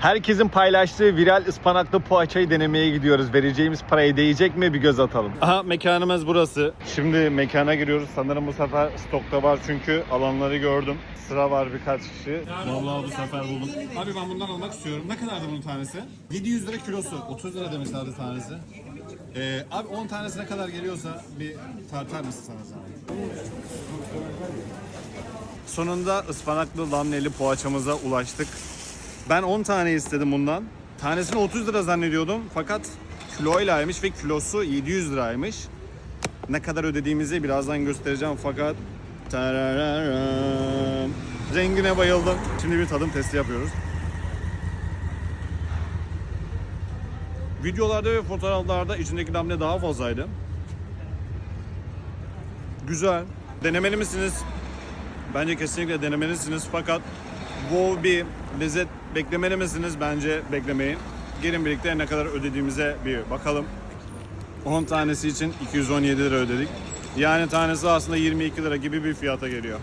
Herkesin paylaştığı viral ıspanaklı poğaçayı denemeye gidiyoruz. Vereceğimiz parayı değecek mi bir göz atalım. Aha mekanımız burası. Şimdi mekana giriyoruz. Sanırım bu sefer stokta var çünkü alanları gördüm. Sıra var birkaç kişi. Vallahi bu sefer buldum. Abi ben bundan almak istiyorum. Ne kadardı bunun tanesi? 700 lira kilosu. 30 lira demişlerdi tanesi. Ee, abi 10 tanesi ne kadar geliyorsa bir tartar mısın sana zahmet? Sonunda ıspanaklı lamneli poğaçamıza ulaştık. Ben 10 tane istedim bundan. Tanesini 30 lira zannediyordum fakat kiloylaymış ve kilosu 700 liraymış. Ne kadar ödediğimizi birazdan göstereceğim fakat Tarararam. rengine bayıldım. Şimdi bir tadım testi yapıyoruz. Videolarda ve fotoğraflarda içindeki lamne daha fazlaydı. Güzel. Denemeli misiniz? Bence kesinlikle denemelisiniz fakat wow bir lezzet beklemeli misiniz? Bence beklemeyin. Gelin birlikte ne kadar ödediğimize bir bakalım. 10 tanesi için 217 lira ödedik. Yani tanesi aslında 22 lira gibi bir fiyata geliyor.